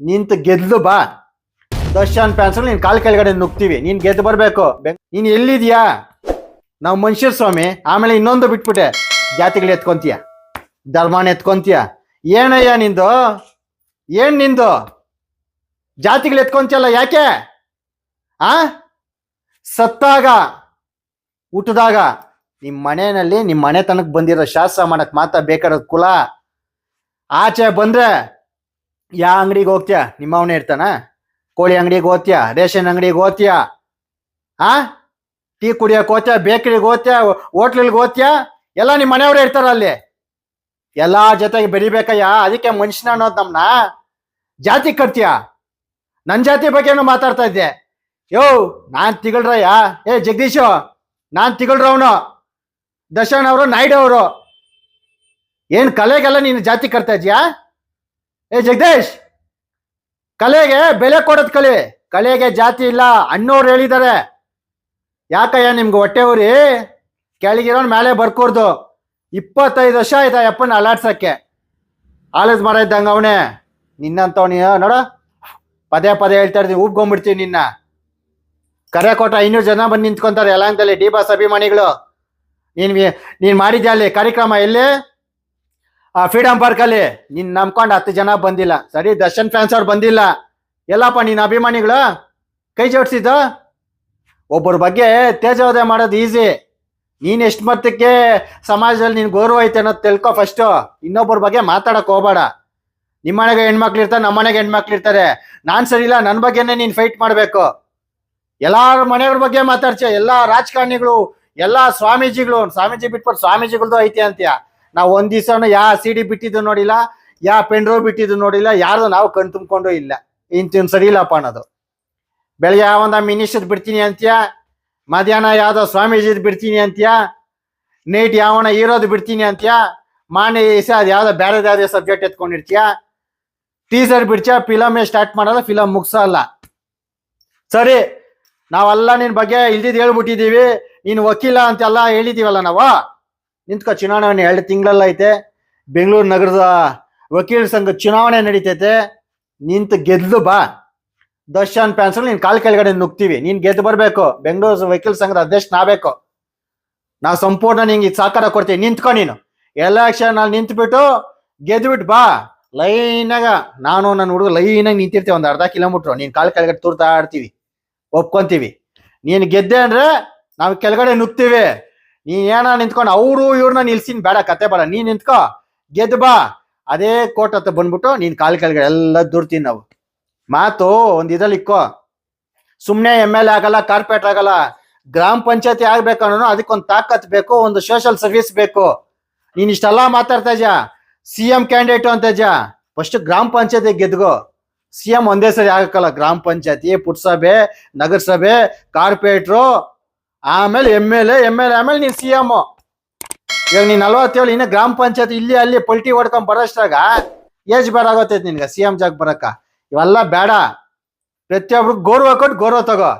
ನಿಂತು ಗೆದ್ಲು ಬಾ. ದರ್ಶನ್ ಫ್ಯಾನ್ಸ್ ನೀನ್ ಕಾಲ್ ಕೆಳಗಡೆ ನುಗ್ತೀವಿ ನೀನ್ ಗೆದ್ದು ಬರ್ಬೇಕು. ನೀನ್ ಎಲ್ಲಿದ್ಯಾ? ನಾವು ಮನುಷ್ಯರ್ ಸ್ವಾಮಿ ಆಮೇಲೆ ಇನ್ನೊಂದು ಬಿಟ್ಬಿಟ್ಟೆ. ಜಾತಿಗಳು ಎತ್ಕೊಂತೀಯ? ಧರ್ಮನ ಎತ್ಕೊಂತೀಯ? ಏನಯ್ಯ ನಿಂದು? ಏನ್ ನಿಂದು? ಜಾತಿಗಳು ಎತ್ಕೊಂತಿಯಲ್ಲ ಯಾಕೆ? ಆ? ಸತ್ತಾಗ ಊಟದಾಗ ನಿಮ್ಮ ಮನೆಯಲ್ಲಿ ನಿಮ್ಮ ಮನೆತನಕ್ಕೆ ಬಂದಿರೋ ಶಾಸ್ತ್ರ ಮಾಡಕ್ ಮಾತ್ರ ಬೇಕಾದ ಕುಲ. ಆಚೆ ಬಂದ್ರೆ ಯಾ ಅಂಗಡಿಗೆ ನಿಮ್ಮ ನಿಮ್ಮವನೇ ಇರ್ತಾನ? ಕೋಳಿ ಅಂಗಡಿಗೆ ಹೋಗ್ತೀಯಾ? ರೇಷನ್ ಅಂಗಡಿಗೆ ಹೋಗ್ತೀಯಾ? ಆ? ಟೀ ಕುಡಿಯಕ್ಕೆ ಹೋಗ್ತೀಯ? ಬೇಕರಿಗೆ ಹೋಗ್ತೀಯ? ಹೋಟ್ಲಿಗೆ ಹೋಗ್ತೀಯ? ಎಲ್ಲ ನಿಮ್ಮ ಮನೆಯವರೇ ಇರ್ತಾರ ಅಲ್ಲಿ. ಎಲ್ಲ ಜೊತೆಗೆ ಬೆರಿಬೇಕಯ್ಯ ಅದಕ್ಕೆ ಮನುಷ್ಯನ ಅನ್ನೋದು ನಮ್ನ ಜಾತಿ ಕಟ್ತೀಯ? ನನ್ನ ಜಾತಿ ಬಗ್ಗೆನೂ ಮಾತಾಡ್ತಾ ಇದ್ದೆ. ಯೋ, ನಾನ್ ತಿಗಳ್ರಯ್ಯ. ಏ, ಜಗದೀಶು, ನಾನ್ ತಿಗಳ್ರವನು. ದರ್ಶನ್ ಅವರು, ನಾಯ್ಡು ಅವರು. ಏನ್ ಕಲೆಗೆಲ್ಲ ನೀನು ಜಾತಿ ಕಟ್ತಾ ಇದೀಯಾ? ಏ ಜಗದೀಶ್, ಕಲೆಗೆ ಬೆಲೆ ಕೊಡೋದ್ ಕಲಿ. ಕಲೆಗೆ ಜಾತಿ ಇಲ್ಲ ಅಣ್ಣವ್ರು ಹೇಳಿದ್ದಾರೆ ಯಾಕಯ್ಯ ನಿಮ್ಗೆ ಹೊಟ್ಟೆ ಊರಿ ಕೆಳಗಿರೋನ್ ಮೇಲೆ ಬರ್ಕೊಡ್ದು. ಇಪ್ಪತ್ತೈದು ವರ್ಷ ಆಯ್ತಾ ಯಪ್ಪನ ಅಲಾಡ್ಸಕ್ಕೆ ಆಲದ್ ಮರ ಇದ್ದಂಗ ಅವನೇ. ನಿನ್ನಂತವನಿ ನೋಡ. ಪದೇ ಪದೇ ಹೇಳ್ತಾ ಇರ್ತೀನಿ ಉಬ್ಕೊಂಡ್ಬಿಡ್ತೀನಿ ನಿನ್ನ. ಕರೆ ಕೊಟ್ಟ ಐನೂರು ಜನ ಬಂದು ನಿಂತ್ಕೊಂತಾರೆ, ಯಲಾಂಗದಲ್ಲಿ ಡಿ ಬಾಸ್ ಅಭಿಮಾನಿಗಳು. ನೀನ್ ನೀನ್ ಮಾಡಿದ್ಯಾ ಅಲ್ಲಿ ಕಾರ್ಯಕ್ರಮ ಎಲ್ಲಿ? ಆ ಫ್ರೀಡಮ್ ಪಾರ್ಕ್ ಅಲ್ಲಿ ನಿನ್ ನಂಬ್ಕೊಂಡು ಹತ್ತು ಜನ ಬಂದಿಲ್ಲ. ಸರಿ, ದರ್ಶನ್ ಫ್ಯಾನ್ಸ್ ಅವ್ರು ಬಂದಿಲ್ಲ. ಎಲ್ಲಪ್ಪ ನೀನ್ ಅಭಿಮಾನಿಗಳು ಕೈ ಜೋಡಿಸಿದ್ದು? ಒಬ್ಬರ ಬಗ್ಗೆ ತೇಜೋದಯ ಮಾಡೋದು ಈಸಿ ನೀನ್ ಎಷ್ಟು ಮತ್ತಕ್ಕೆ ಸಮಾಜದಲ್ಲಿ ನಿನ್ ಗೌರವ ಐತೆ ಅನ್ನೋದು ತಿಳ್ಕೊ ಫಸ್ಟ್ ಇನ್ನೊಬ್ಬರ ಬಗ್ಗೆ ಮಾತಾಡಕ್ ಹೋಗ್ಬೇಡ. ನಿಮ್ಮ ಮನೆಗೆ ಹೆಣ್ಮಕ್ಳು ಇರ್ತಾರೆ ನಮ್ಮ ಮನೆಗೆ ಹೆಣ್ಮಕ್ಳು ಇರ್ತಾರೆ. ನಾನ್ ಸರಿ ಇಲ್ಲ ನನ್ನ ಬಗ್ಗೆನೇ ನೀನ್ ಫೈಟ್ ಮಾಡ್ಬೇಕು. ಎಲ್ಲಾರ ಮನೆಯವ್ರ ಬಗ್ಗೆ ಮಾತಾಡ್ತೀಯ, ಎಲ್ಲಾ ರಾಜಕಾರಣಿಗಳು, ಎಲ್ಲಾ ಸ್ವಾಮೀಜಿಗಳು, ಸ್ವಾಮೀಜಿ ಬಿಟ್ಬಿಟ್ಟು ಸ್ವಾಮೀಜಿಗಳ್ದು ಐತೆ ಅಂತೀಯ. ನಾವು ಒಂದ್ ದಿವಸನು ಯಾ ಸಿ ಡಿ ಬಿಟ್ಟಿದ್ದು ನೋಡಿಲ್ಲ, ಯಾ ಪೆಂಡ್ರೋ ಬಿಟ್ಟಿದ್ದು ನೋಡಿಲ್ಲ, ಯಾರ್ದು ನಾವು ಕಣ್ ತುಂಬಿಕೊಂಡು ಇಲ್ಲ. ಇಂತಿನ್ ಸರಿ ಇಲ್ಲಪ್ಪ ಅನ್ನೋದು. ಬೆಳಗ್ಗೆ ಯಾವಂದ ಮಿನಿಸ್ಟರ್ ಬಿಡ್ತೀನಿ ಅಂತೀಯ, ಮಧ್ಯಾಹ್ನ ಯಾವ್ದೋ ಸ್ವಾಮೀಜಿದ್ ಬಿಡ್ತೀನಿ ಅಂತೀಯ ನೈಟ್ ಯಾವನ ಇರೋದು ಬಿಡ್ತೀನಿ ಅಂತೀಯ, ಮಾನ್ಯ ದಿವಸ ಅದು ಯಾವ್ದೋ ಬೇರೆ ಬೇರೆ ಸಬ್ಜೆಕ್ಟ್ ಎತ್ಕೊಂಡಿರ್ತೀಯ ಟೀಸರ್ ಬಿಡ್ತೀಯ ಫಿಲಮೇ ಸ್ಟಾರ್ಟ್ ಮಾಡಲ್ಲ ಫಿಲಮ್ ಮುಗ್ಸಲ್ಲ. ಸರಿ, ನಾವೆಲ್ಲ ನಿನ್ ಬಗ್ಗೆ ಇಲ್ದಿದ್ ಹೇಳ್ಬಿಟ್ಟಿದೀವಿ ನೀನು ವಕೀಲ ಅಂತೆಲ್ಲ ಹೇಳಿದೀವಲ್ಲ ನಾವು? ನಿಂತ್ಕೋ, ಚುನಾವಣೆ ಎರಡು ತಿಂಗಳಲ್ಲೈತೆ. ಬೆಂಗಳೂರು ನಗರದ ವಕೀಲರ ಸಂಘ ಚುನಾವಣೆ ನಡೀತೈತೆ. ನಿಂತು ಗೆದ್ದು ಬಾ. ದರ್ಶನ್ ಪ್ಯಾನ್ಸಲ್ ನೀನ್ ಕಾಲ್ ಕೆಳಗಡೆ ನುಗ್ತೀವಿ ನೀನು ಗೆದ್ದು ಬರಬೇಕು. ಬೆಂಗಳೂರು ವಕೀಲ ಸಂಘದ ಅಧ್ಯಕ್ಷ ನಾಬೇಕು. ನಾ ಸಂಪೂರ್ಣ ನಿಂಗೆ ಸಹಕಾರ ಕೊಡ್ತೀವಿ ನಿಂತ್ಕೊ ನೀನು. ಎಲೆಕ್ಷನ್ ಅಲ್ಲಿ ನಿಂತ್ಬಿಟ್ಟು ಗೆದ್ಬಿಟ್ಟು ಬಾ. ಲೈನಾಗ ನಾನು ನನ್ನ ಹುಡುಗ ಲೈನಾಗ ನಿಂತಿರ್ತೀವಿ. ಒಂದು ಅರ್ಧ ಕಿಲೋಮೀಟ್ರ್. ನೀನು ಕಾಲ್ ಕೆಳಗಡೆ ತೂರ್ತಾ ಆಡ್ತೀವಿ. ಒಪ್ಕೊಂತೀವಿ. ನೀನ್ ಗೆದ್ದೆ ಅಂದ್ರೆ ನಾವು ಕೆಳಗಡೆ ನುಗ್ತೀವಿ ನೀನ್ ಏನ ನಿಂತ್ಕೊಂಡು ಅವರು ಇವ್ರನ್ನ ನಿಲ್ಸಿನ್ ಬೇಡ, ಕತೆ ಬೇಡ. ನೀನ್ ನಿಂತ್ಕೋ, ಗೆದ್ದು ಬಾ. ಅದೇ ಕೋಟ್ ಹತ್ರ ಬಂದ್ಬಿಟ್ಟು ನೀನ್ ಕಾಲ್ ಕೆಳಗಡೆ ಎಲ್ಲ ದುಡ್ತೀನಿ ನಾವು. ಮಾತು ಒಂದ್ ಇದ್ರಲ್ಲಿ ಇಕ್ಕೋ. ಸುಮ್ನೆ ಎಂ ಎಲ್ ಎ ಆಗಲ್ಲ, ಕಾರ್ಪೊರೇಟ್ ಆಗಲ್ಲ, ಗ್ರಾಮ ಪಂಚಾಯತಿ ಆಗ್ಬೇಕು ಅನ್ನೋ ಅದಕ್ಕೊಂದು ತಾಕತ್ ಬೇಕು, ಒಂದು ಸೋಷಿಯಲ್ ಸರ್ವಿಸ್ ಬೇಕು. ನೀನ್ ಇಷ್ಟೆಲ್ಲ ಮಾತಾಡ್ತಾ ಇದ್ಯಾ? ಸಿ ಎಂ ಕ್ಯಾಂಡಿಡೇಟ್ ಅಂತ ಇದ್ಯಾ? ಫಸ್ಟ್ ಗ್ರಾಮ ಪಂಚಾಯತಿ ಗೆದ್ಗೋ ಸಿ ಎಂ ಒಂದೇ ಸರಿ ಆಗಕ್ಕಲ್ಲ, ಗ್ರಾಮ ಪಂಚಾಯತಿ, ಪುಟ್ಸಭೆ, ನಗರಸಭೆ, ಕಾರ್ಪೊರೇಟ್ರು ಆಮೇಲೆ M L A, M L A ಆಮೇಲೆ ನೀನ್ ಸಿ ಎಂ ಇವಾಗ ನೀನ್ ನಲ್ವತ್ತೇಳು, ಇನ್ನ ಗ್ರಾಮ ಪಂಚಾಯತ್ ಇಲ್ಲಿ ಅಲ್ಲಿ ಪಲ್ಟಿ ಹೊಡ್ಕೊಂಡ್ ಬರೋಷ್ಟಾಗ ಏಜ್ ಬೇಡ ಆಗೋತೈತೆ ನಿನ್ಗೆ ಸಿ ಎಂ ಜಾಗ ಬರಕ ಇವೆಲ್ಲ ಬೇಡ. ಪ್ರತಿಯೊಬ್ರು ಗೌರವ ಕೊಟ್ಟು ಗೌರವ ತಗೋ.